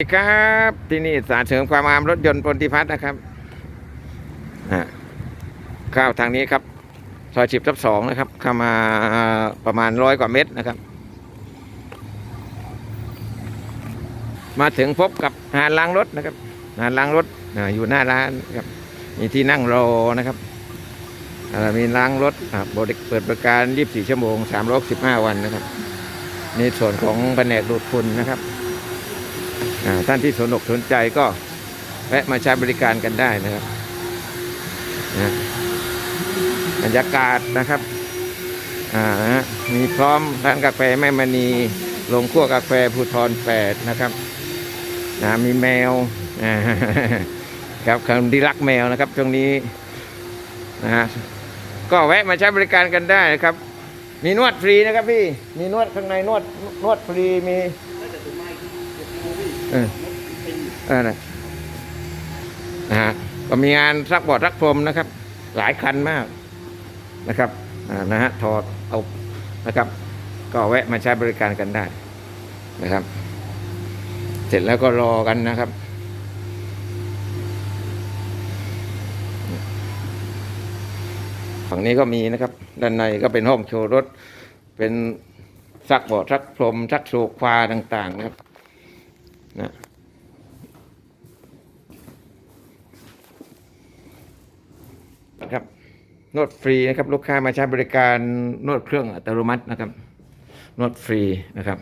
สวัสดีครับที่นี่สารเสริมความงามรถยนต์พลทิพัฒน์นะครับเข้าทางนี้ครับซอยสิบทับสองนะครับ เข้ามาประมาณร้อยกว่าเมตรนะครับ มาถึงพบกับหานล้างรถนะครับหานล้างรถออยู่หน้าร้านครับมีที่นั่งรอนะครับมีล้างรถบริเปิดบริการ 24 ชั่วโมง 365 วันนะครับในส่วนของแผนกดูดฝุ่นนะครับ ท่านที่สนอกสนใจก็แวะมาใช้บริการกันได้นะครับนะบรรยากาศนะครับมีพร้อมร้านกาแฟแม่มณีลงขั้วกาแฟภูทรแปดนะครับนะมีแมวครับคนที่รักแมวนะครับตรงนี้นะฮะก็แวะมาใช้บริการกันได้นะครับ มีนวดฟรีนะครับพี่ มีนวดข้างในนวดนวดฟรีมี เออเออนะนะฮะก็มีงานซักบอดซักพรมนะครับ หลายคันมากนะครับอ่านะฮะถอดเอานะครับ ก็แวะมาใช้บริการกันได้นะครับ เสร็จแล้วก็รอกันนะครับฝั่งนี้ก็มีนะครับ ด้านในก็เป็นห้องโชว์รถ เป็นซักบอดซักพรมซักโซฟาต่าง ๆ นะครับ นะนะครับนวดฟรีนะครับ ลูกค้ามาใช้บริการนวดเครื่องอัตโนมัตินะครับ นวดฟรีนะครับ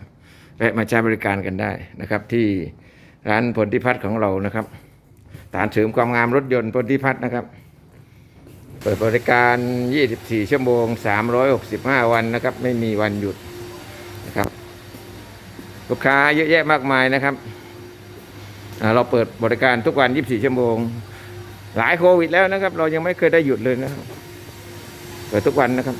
แวะมาใช้บริการกันได้นะครับ ที่ร้านผลทิพัฒน์ของเรานะครับฐานเสริมความงามรถยนต์ผลทิพัฒน์นะครับ เปิดบริการ 24 ชั่วโมง 365 วันนะครับ ไม่มีวันหยุด ลูกค้าเยอะแยะมากมายนะครับ เราเปิดบริการทุกวัน 24 ชั่วโมง หลายโควิดแล้วนะครับ เรายังไม่เคยได้หยุดเลยนะครับ เปิดทุกวันนะครับ